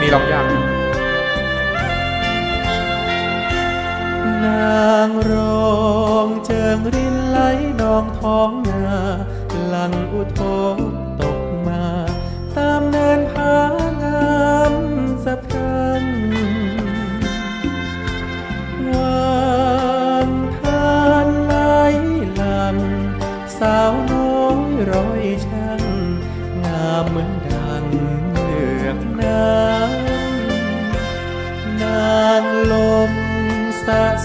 งนี้ร้องยากนางรองเจิงรินไหลนองท้องนาหลังอุทกตกมา ตามเนินผางามสะพรังวางทานไหลลำสาวน้อยร้อยช่างงามเหมือน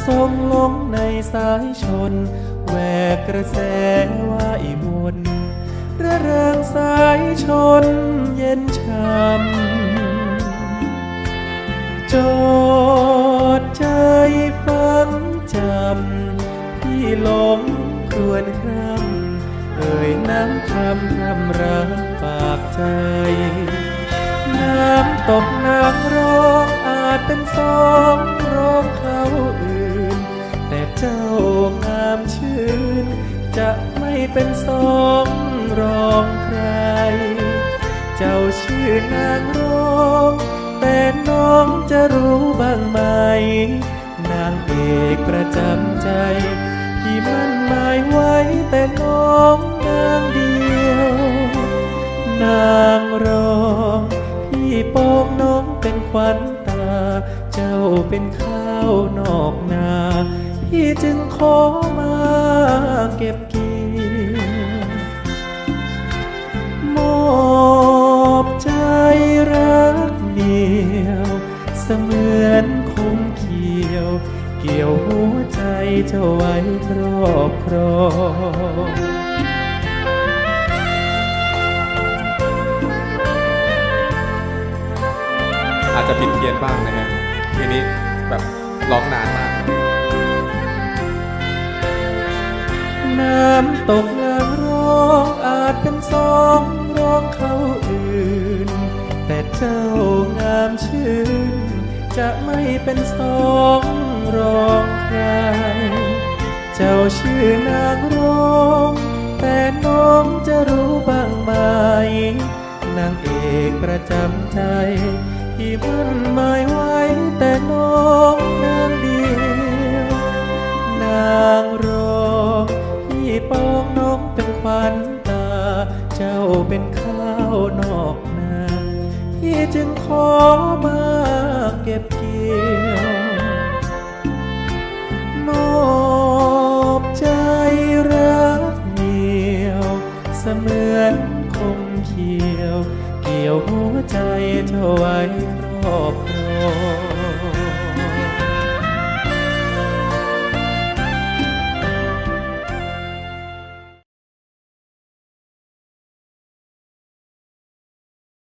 สะสมลงในสายชนแหวกกระแสว่ายวนระเริงสายชนเย็นช่ำจดใจฟังจำที่หลงครวนคร่ำเอ่ยน้ำคำคำรักฝากใจ น้ำตกนางร้องอาจเป็นสองร้องเขาอื่น เจ้างามชื่น จะไม่เป็นสองรองใคร เจ้าชื่อนางรองแต่น้องจะรู้บ้างไหม นางเอกประจำใจ ที่มั่นหมายไว้แต่น้องนางเดียว นางรองพี่โป้งน้องเป็นขวัญตา เจ้าเป็นข้าวนอกนา พี่จึงขอมาเก็บเกี่ยวมอบใจรักเดียว เสมือนคงเขียว เกี่ยวหัวใจเจ้าไว้ครอบครองอาจจะผิดเพี้ยนบ้างนะฮะเพลงนี้แบบร้องนานมาก น้ำตกนางร้องอาจเป็นสองร้องเขาอื่น แต่เจ้างามชื่น จะไม่เป็นสองร้องใคร เจ้าชื่อนางร้องแต่น้องจะรู้บ้างไหมนางเอกประจำใจ ที่มันหมายไว้แต่น้องนางเดียวนาง นอกนาพี่จึงขอมาเก็บเกี่ยวนอบใจรักเดียว เสมือนคมเขียว เกี่ยวหัวใจเธอไว้รอบเรอง